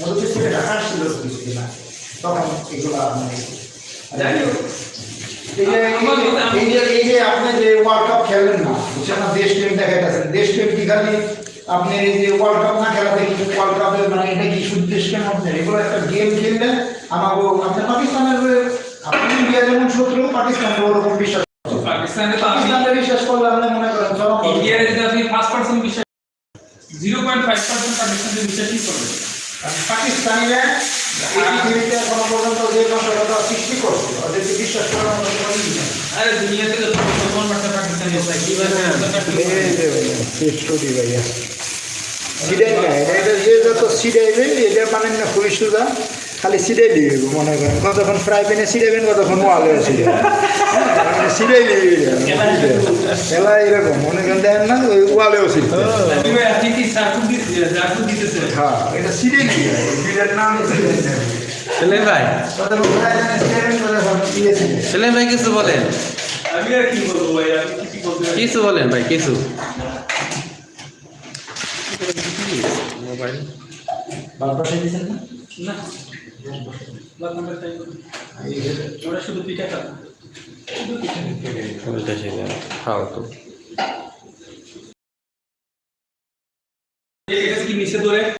মধ্যপ্রদেশ থেকে ঢাকা আসছিল কিছু না তখন এগুলো যাই হোক, এই যে এই যে আপনি যে ওয়ার্ল্ড কাপ খেললেন না বুঝছেন না দেশ দেখাইতেছেন দেশ কি খালি আপনি এই যে ওয়ার্ল্ড কাপ না খেলাতে কিন্তু ওয়ার্ল্ড কাপের মানে এটা কি শুধু দেশকে মধ্যে এগুলো একটা গেম খেললে আমাকে আপনি পাকিস্তানের আপনি ইন্ডিয়া যেমন শত্রু পাকিস্তানের ওরকম বিশ্বাস পাকিস্তানে তো বিশ্বাস করলে আপনি মনে করেন ইন্ডিয়ার যদি আপনি পাঁচ পার্সেন্ট বিশ্বাস জিরো পয়েন্ট ফাইভ পার্সেন্ট পাকিস্তানের বিশ্বাসই করবেন পাকিস্তানিরা এই পৃথিবীতে এখনও পর্যন্ত যে নাশকতা সৃষ্টি করছে ওদেরকে বিশ্বাস করার মতো কোনো ই নেই। আরে দুনিয়াতে তো প্রথম মাত্র পাকিস্তানি আছে টেস্টি ভাইয়া সিডাই না এটা এটা যে যত সিডাইবে এটা পানেন না খুবই সুদা খালি সিডাই দিবে মনে করেন। কতক্ষণ ফ্রাই প্যানে সিডাইবেন কতক্ষণ ওয়ালে সিডাই। সিডাই দিবে খেলা এরকম মনে করেন দেন না ওই ওয়ালেও দিতেছে। হ্যাঁ এটা দিবে বিলের নাম সেলিম ভাই। কতক্ষণ ইয়ে সেলিম ভাই কিছু বলেন? আমি আর কি বলব ভাই আমি কি কি বলতে পারি? কিছু বলেন ভাই কিছু। মোবাইল না? না লাভ নাম্বার টাইম ওরা শুধু পিঠা খাবে শুধু পিঠা উল্টা সেটা খাও তো কি মিশে ধরে